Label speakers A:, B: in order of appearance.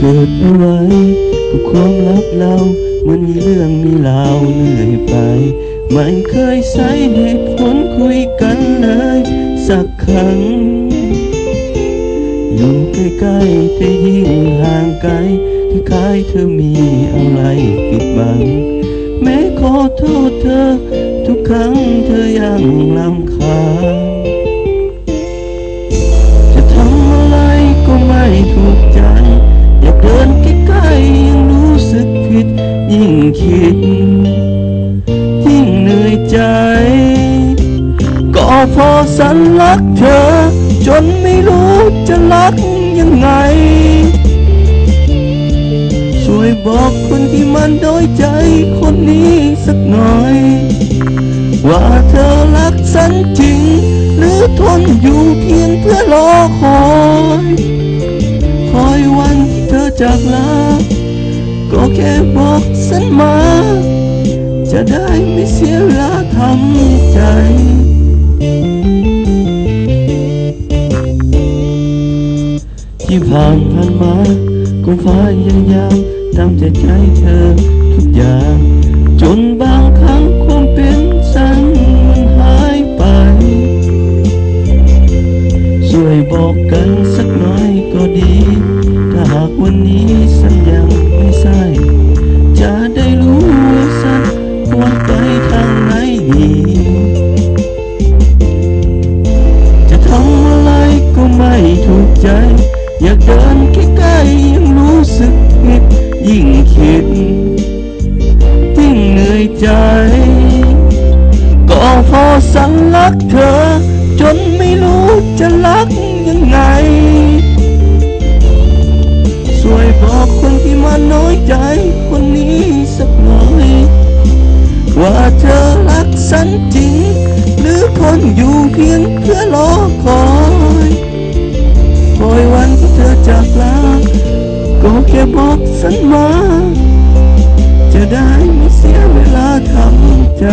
A: ความลับเรามือนมีเรื่องมีราวเรื่อยไป ไม่เคยใช้เหตุผลคุยกันเลย สักครั้ง อยู่ใกล้ๆแต่ยิ่งห่างไกลคล้ายเธอมีอะไรปิดบัง แม้ขอโทษเธอ ทุกครั้งเธอยังลำคาจะทำอะไรก็ไม่ถูกใจ คิด ยิ่งเหนื่อยใจ ก็พอสันรักเธอ จนไม่รู้จะรักยังไง ช่วยบอกคนที่มันโดยใจคนนี้สักหน่อย ว่าเธอรักฉันจริง หรือทนอยู่เพียงเพื่อรอคอย คอยวันที่เธอจากลา ก็แค่บอกฉันมา จะได้ไม่เสียเวลาทำใจที่ผ่านผ่านมาก็พยายามตามใจใจเธอทุกอย่าง จนบางครั้งความเป็นฉันมันหายไป ช่วยบอกกันสักหน่อยก็ดี ถ้าหากวันนี้ฉันยัง ใจ อยากเดินใกล้ๆยังรู้สึกผิดยิ่งคิดยิ่งเหนื่อยใจ ก็พอสังรักเธอ จนไม่รู้จะรักยังไงช่วยบอกคนที่มาน้อยใจคนนี้สักหน่อยว่าเธอรักฉันจริง หรือคนอยู่เพียงเพื่อรอคอย จากลาก็แค่บอกฉันมาจะได้ไม่เสียเวลาทำใจ